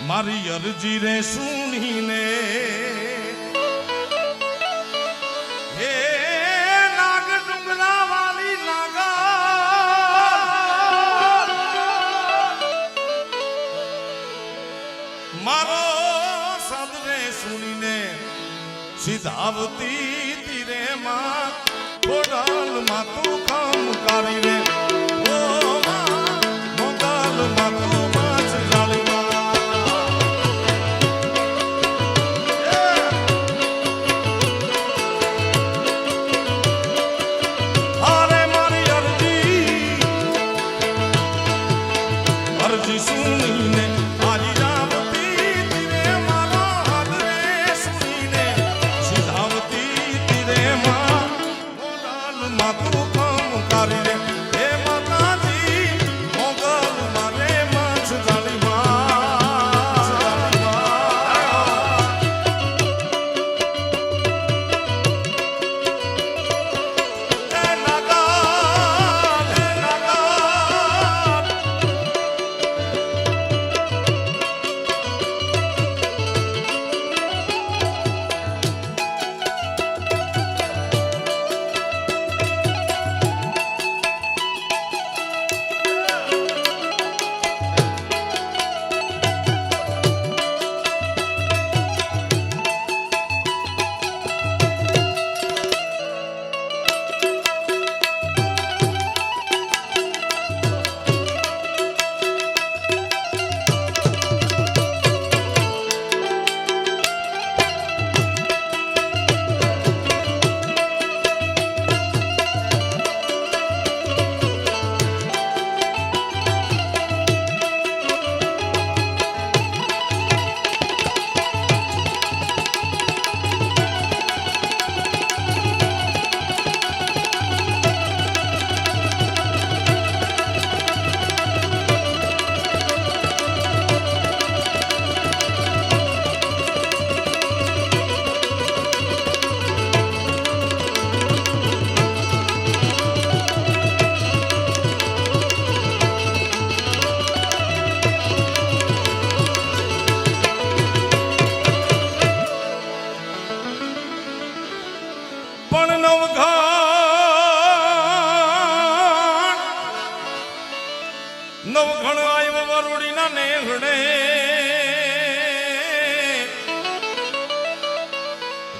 મારી અરજી રે સુણીને. હે નાગ ડુંગરા વાલી નાગા. મારો સદરે સુનીને સીધાવતી તીરે માં ખોડાલમાં તું કામ કરી અરજી સુણીને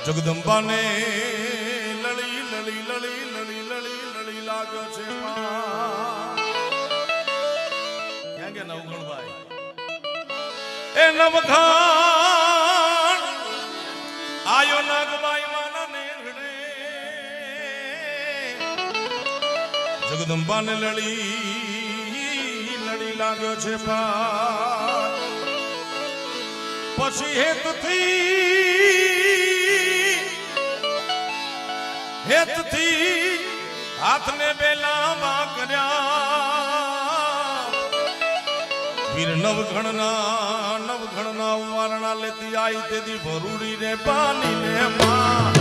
જગદંબાને લળી લળી લળી લળી લળી લળી લાગ્યો છે. ક્યાં ગયા નવગણભાઈ? એ નવખાણ આયો નાગબાઈ માના નેહડે જગદંબાને લળી લડી લાગ્યો છે પાર પછી હેતથી હેતથી હાથને બેલામાં કર્યા. વીર નવઘણના નવઘણના વારણા લેતી આઈ તેથી ભરૂડી ને પાણી ને માં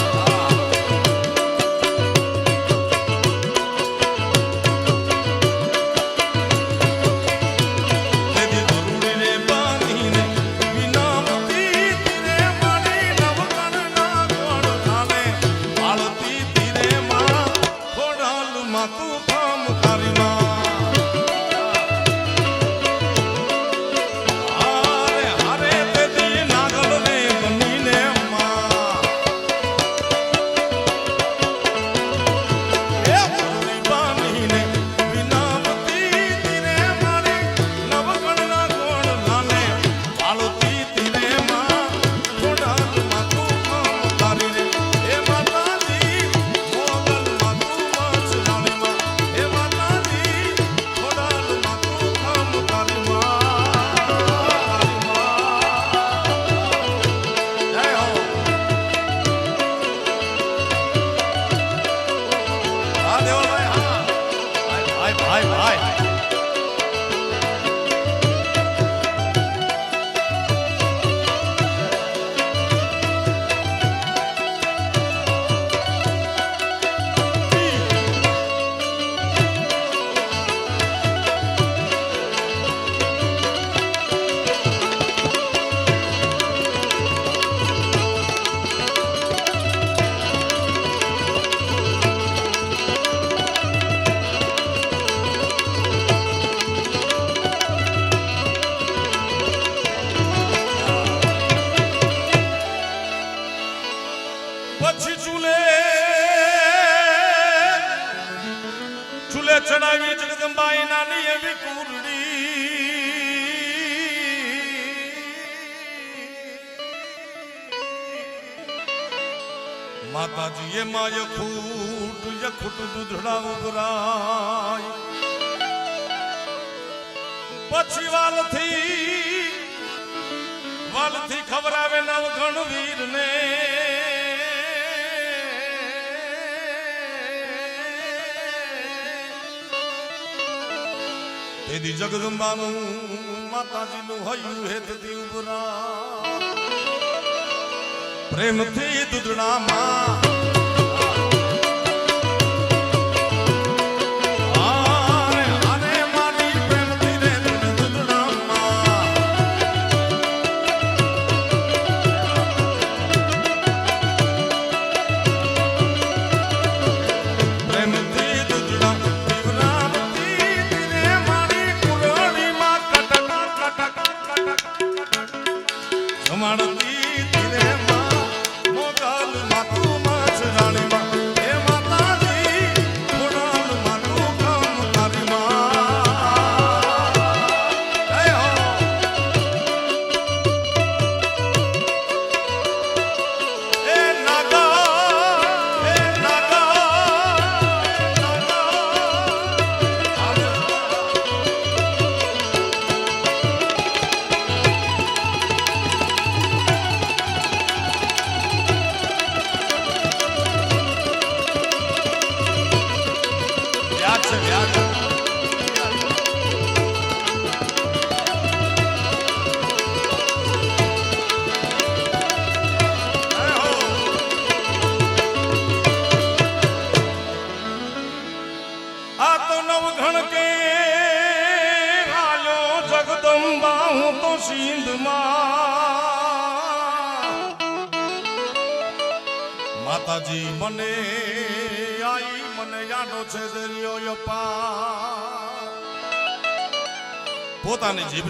ઉભરાય પછી વાલથી વાલથી ખવરાવે નવ ગણવીર ને તેથી જગદંબાનું માતાજીનું હૈયું હેતથી ઉભરા. પ્રેમથી દૂધડામાં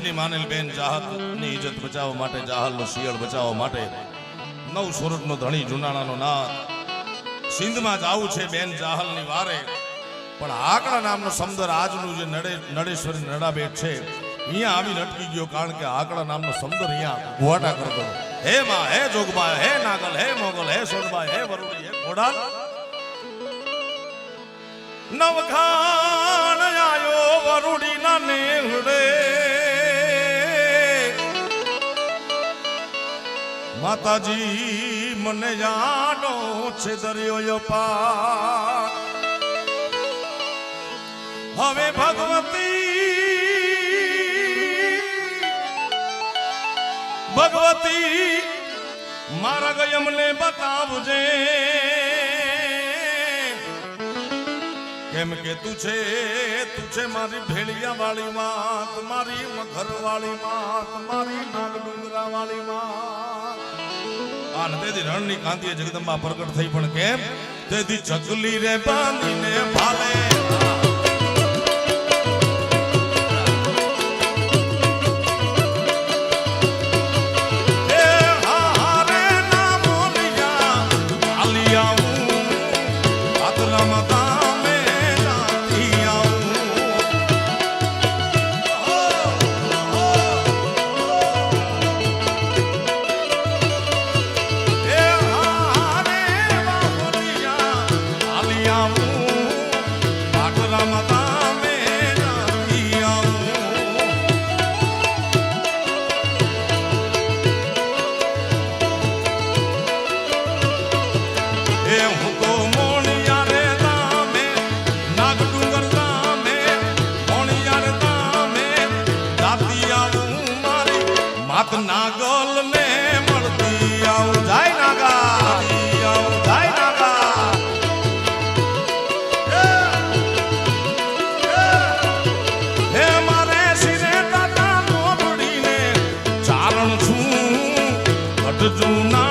જીભની માનેલ બેન જાહતની ઇજ્જત બચાવવા માટે, જાહલનો શિયળ બચાવવા માટે નવ સુરતનો ધણી જુનાણાનો નાથ. સિંધમાં જાવું છે બેન જાહલની વારે. પણ આકડા નામનો સમદર આજનું જે નડે, નડેશ્વરી નડાબેટ છે, અહીંયા આવી અટકી ગયો કારણ કે આકડા નામનો સમદર અહીંયા ગુવાટા કરતો હે માં, હે જોગબા હે નાગલ, હે મોગલ, હે સોનબા હે વરુડી, હે ઘોડાલ. નવખાન આયો વરુડી ના નેહડે. માતાજી, મને યાદો છે દરિયો પા હવે ભગવતી ભગવતી, મારા ગયમને બતાવજે. કેમ કે તું છે તું છે મારી ભેળિયા વાળી વાત, મારી મઘર વાળી વાત, મારી નાગ ડુંગરા વાળી માત આન તેથી રણની કાંતિએ જગદંબા પ્રગટ થઈ પણ કેમ? તેથી ચકલી રે બાંધીને ભાલે. છું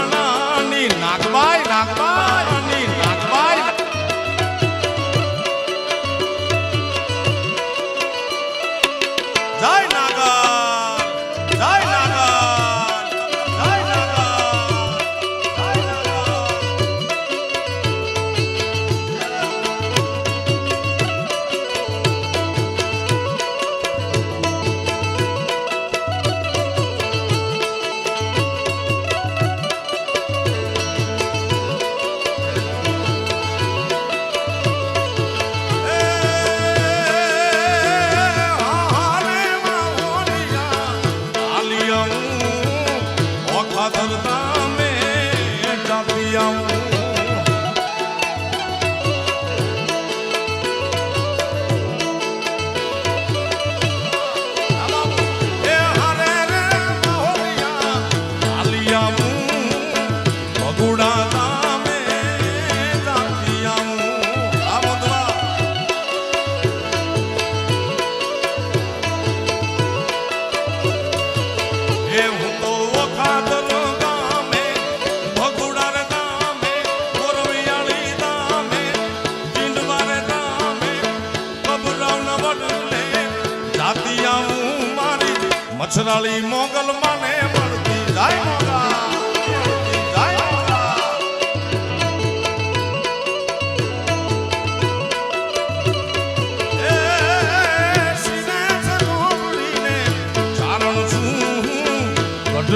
સસરાળી મોગલ મને મળતી જાય મોગા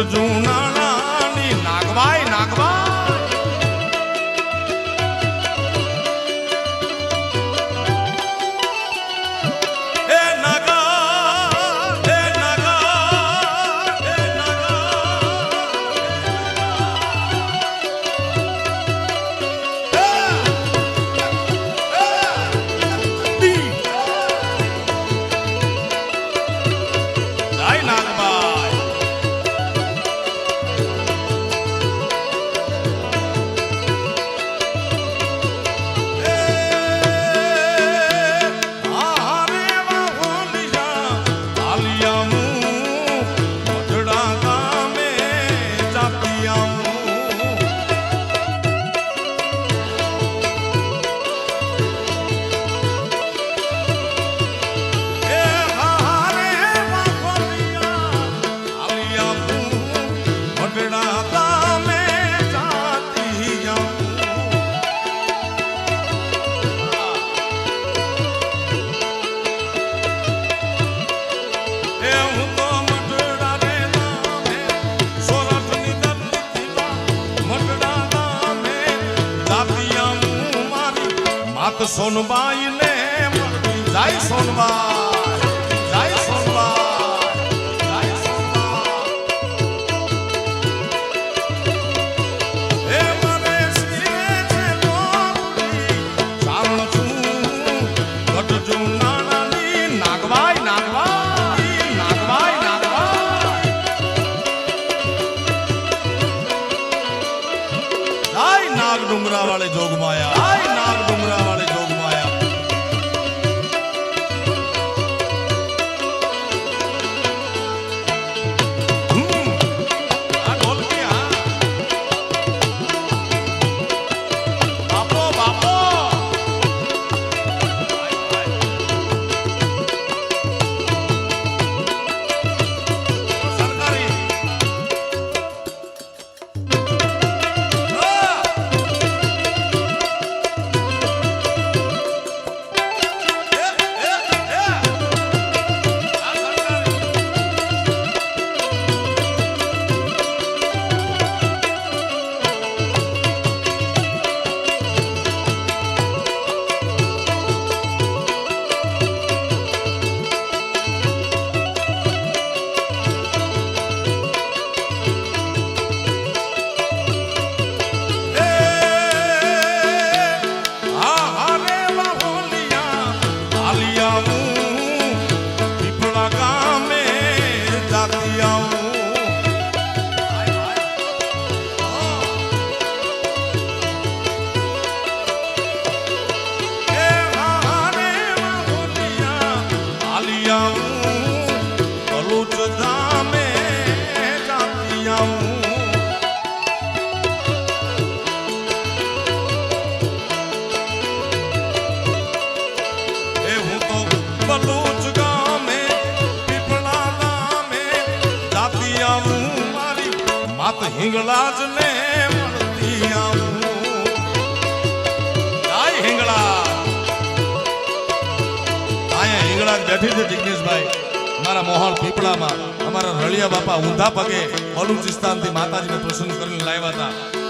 જૂના બેઠી છે જિગ્નેશભાઈ. મારા મોહણ પીપળામાં, અમારા રળિયા બાપા ઊંધા પગે બલુચિસ્તાનથી માતાજીને પ્રસન્ન કરીને લાવ્યા હતા.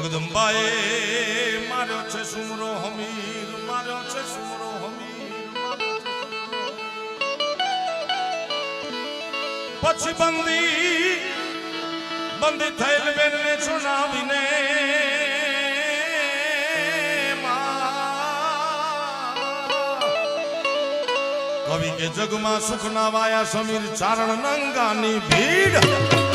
જગદંબાએ માર્યો છે સુમરો હમીર, માર્યો છે સુમરો હમીર પછી બંદી બંદી થયેલ બેનને સુનાવીને કવિ કે જગમાં સુખ ના વાયા સમીર ચારણ નંગાની ભીડ.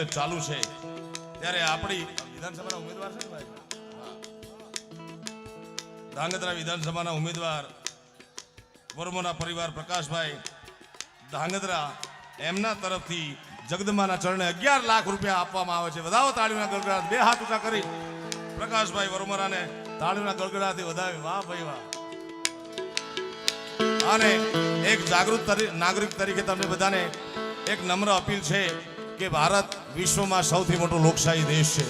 સરવાણી ચાલુ છે. ત્યારે આપણી વિધાનસભાના ઉમેદવાર છે ભાઈ? ધાંગધ્રા વિધાનસભાના ઉમેદવાર વર્મોના પરિવાર પ્રકાશભાઈ ધાંગધ્રા એમના તરફથી જગદમાના ચરણે અગિયાર લાખ રૂપિયા આપવામાં આવે છે. વધાવો તાળીઓના ગળગડાટ બે હાથ ઊંચા કરી. પ્રકાશભાઈ વરમરાને તાળીઓના ગળગડાથી વધાવી. વાહ ભાઈ વાહ. અને એક જાગૃત નાગરિક તરીકે તમને બધાને એક નમ્ર અપીલ છે. કે ભારત વિશ્વમાં સૌથી મોટો લોકશાહી દેશ છે.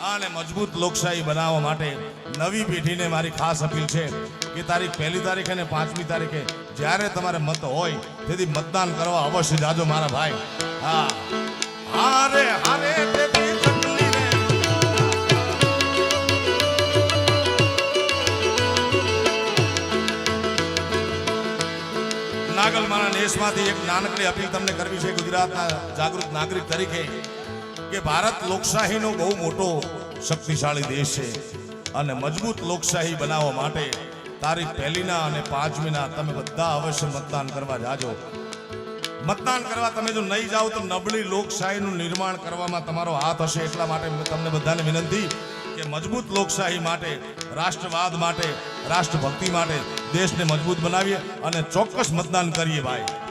અને મજબૂત લોકશાહી બનાવવા માટે નવી પેઢીને મારી ખાસ અપીલ છે કે તારીખ પહેલી તારીખે અને પાંચમી તારીખે જ્યારે તમારે મત હોય તેથી મતદાન કરવા અવશ્ય જાજો મારા ભાઈ. હા. હારે હારે નાગલમાના દેશમાંથી એક નાનકડી અપીલ તમને કરવી છે, ગુજરાતના જાગૃત નાગરિક તરીકે, કે ભારત લોકશાહીનો બહુ મોટો શક્તિશાળી દેશ છે અને મજબૂત લોકશાહી બનાવવા માટે તારીખ પહેલીના અને પાંચમીના તમે બધા અવશ્ય મતદાન કરવા જાજો. મતદાન કરવા તમે જો નહીં જાઓ તો નબળી લોકશાહીનું નિર્માણ કરવામાં તમારો હાથ હશે. એટલા માટે તમને બધાને વિનંતી કે મજબૂત લોકશાહી માટે, રાષ્ટ્રવાદ માટે, રાષ્ટ્રભક્તિ માટે દેશને મજબૂત બનાવીએ અને ચોક્કસ મતદાન કરીએ ભાઈ.